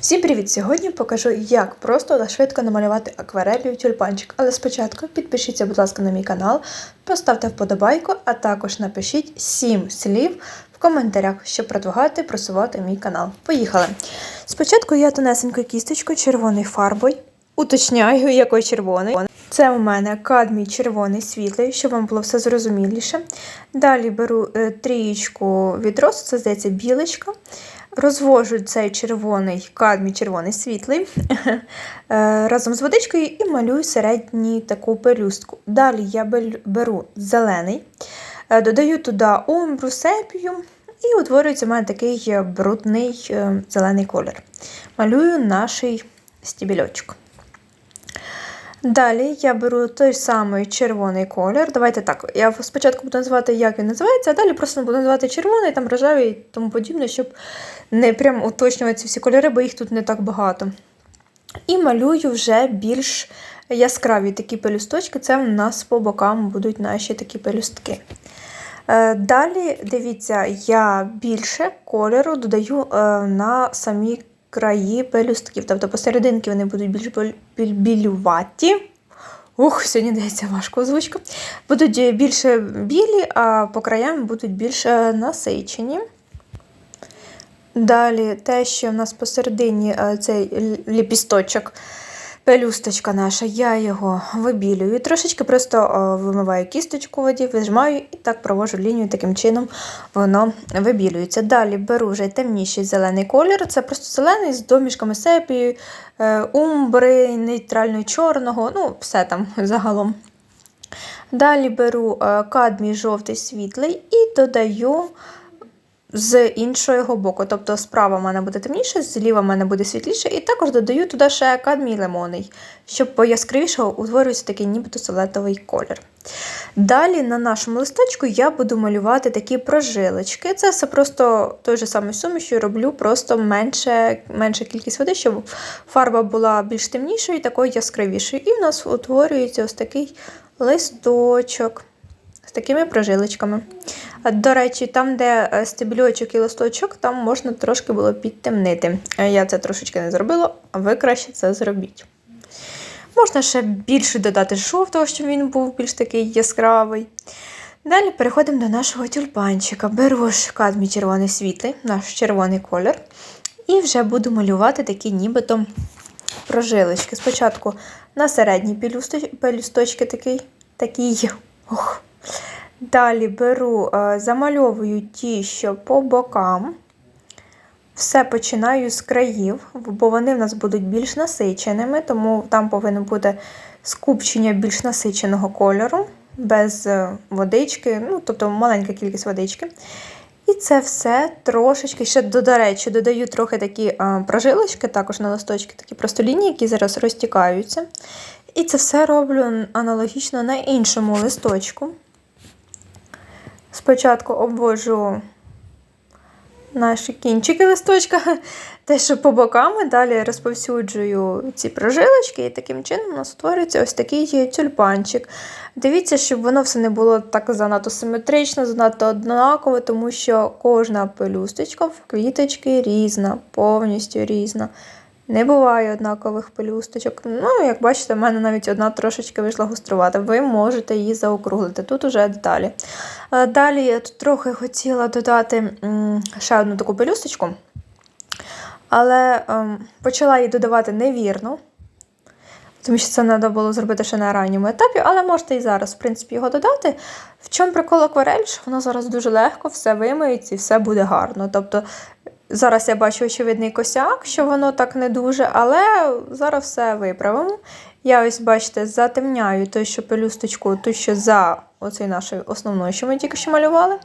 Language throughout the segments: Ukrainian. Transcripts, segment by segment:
Всім привіт! Сьогодні покажу, як просто та швидко намалювати акварелью тюльпанчик. Але спочатку підпишіться, будь ласка, на мій канал, поставте вподобайку, а також напишіть 7 слів в коментарях, щоб продвигати, просувати мій канал. Поїхали! Спочатку я тонесенькою кісточкою червоною фарбою. Уточняю, який червоний. Це у мене кадмій червоний світлий, щоб вам було все зрозуміліше. Далі беру е, трієчку від росту, це здається білочка. Розвожу цей червоний кадмій червоний світлий е, разом з водичкою і малюю середню таку пелюстку. Далі я беру зелений, е, додаю туди омбру, сепію і утворюється в мене такий брудний е, зелений колір. Малюю наш стібільочок. Далі я беру той самий червоний колір. Давайте так. Я спочатку буду називати, як він називається, а далі просто буду називати червоний, там рожевий і тому подібне, щоб не прям уточнювати всі кольори, бо їх тут не так багато. І малюю вже більш яскраві такі пелюсточки. Це в нас по бокам будуть наші такі пелюстки. Е, Далі, дивіться, я більше кольору додаю е, на самі краї пелюстків. Тобто посерединки вони будуть більш біль- біль- білюваті. Ух, сьогодні дається важко озвучка. Будуть е, більше білі, а по краям будуть більш е, насичені. Далі те, що в нас посередині е, цей ліпісточок, пелюсточка наша, я його вибілюю. Трошечки просто вимиваю кісточку воді, вижмаю і так провожу лінію, таким чином воно вибілюється. Далі беру вже темніший зелений колір. Це просто зелений з домішками сепії, е, умбри, нейтральної чорного, ну, все там загалом. Далі беру е, кадмій жовтий світлий і додаю з іншого боку. Тобто справа в мене буде темніше, зліва в мене буде світліше, і також додаю туди ще кадмій лимонний, щоб пояскравіше утворювався такий нібито салатовий колір. Далі на нашому листочку я буду малювати такі прожилочки. Це все просто той же самий сумішю роблю, просто менше, менша кількість води, щоб фарба була більш темнішою і такою яскравішою. І в нас утворюється ось такий листочок з такими прожилочками. До речі, там, де е, стеблючок і листочок, там можна трошки було підтемнити. Е, Я це трошечки не зробила, а ви краще це зробіть. Можна ще більше додати жовтого, щоб він був більш такий яскравий. Далі переходимо до нашого тюльпанчика. Беру ж кадмій червоний світлий, наш червоний колір. І вже буду малювати такі нібито прожилочки. Спочатку на середній пелюсто- пелюсточки такий, такий. Ох. Далі беру, е, замальовую ті, що по бокам. Все починаю з країв, бо вони в нас будуть більш насиченими, тому там повинно бути скупчення більш насиченого кольору, без е, водички, ну, тобто маленька кількість водички. І це все трошечки, ще до, речі, додаю трохи такі а, прожилочки, також на листочки, такі просто лінії, які зараз розтікаються. І це все роблю аналогічно на іншому листочку. Спочатку обвожу наші кінчики листочка, те, що по бокам, далі розповсюджую ці прожилочки, і таким чином у нас утворюється ось такий тюльпанчик. Дивіться, щоб воно все не було так занадто симетрично, занадто однаково, тому що кожна пелюсточка в квіточки різна, повністю різна. Не буває однакових пелюсточок. Ну, як бачите, в мене навіть одна трошечки вийшла гострувата. Ви можете її заокруглити. Тут уже деталі. Е, Далі я тут трохи хотіла додати ще одну таку пелюсточку, але ем, почала її додавати невірно. Тому що це треба було зробити ще на ранньому етапі, але можете і зараз, в принципі, його додати. В чому прикол акварель? Що воно зараз дуже легко, все вимиється і все буде гарно. Тобто зараз я бачу очевидний косяк, що воно так не дуже, але зараз все виправимо. Я ось, бачите, затемняю той, що пелюсточку, ту, що за оцей нашою основною, що ми тільки що малювали.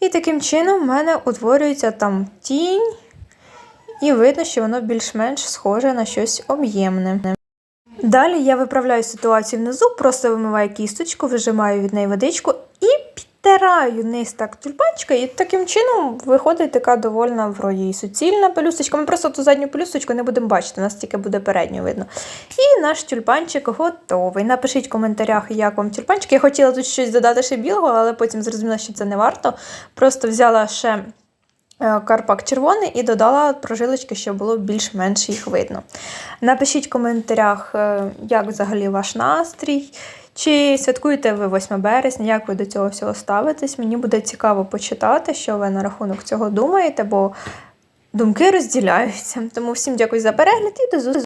І таким чином в мене утворюється там тінь, і видно, що воно більш-менш схоже на щось об'ємне. Далі я виправляю ситуацію внизу, просто вимиваю кісточку, вижимаю від неї водичку і підтираю низ так тюльпанчика, і таким чином виходить така довольна вроді і суцільна пелюсточка. Ми просто ту задню пелюсточку не будемо бачити, у нас тільки буде передню видно. І наш тюльпанчик готовий. Напишіть в коментарях, як вам тюльпанчик. Я хотіла тут щось додати ще білого, але потім зрозуміла, що це не варто. Просто взяла ще е, карпак червоний і додала прожилочки, щоб було більш-менш їх видно. Напишіть в коментарях, е, як взагалі ваш настрій. Чи святкуєте ви 8 березня, як ви до цього всього ставитесь? Мені буде цікаво почитати, що ви на рахунок цього думаєте, бо думки розділяються. Тому всім дякую за перегляд і до зустрічі.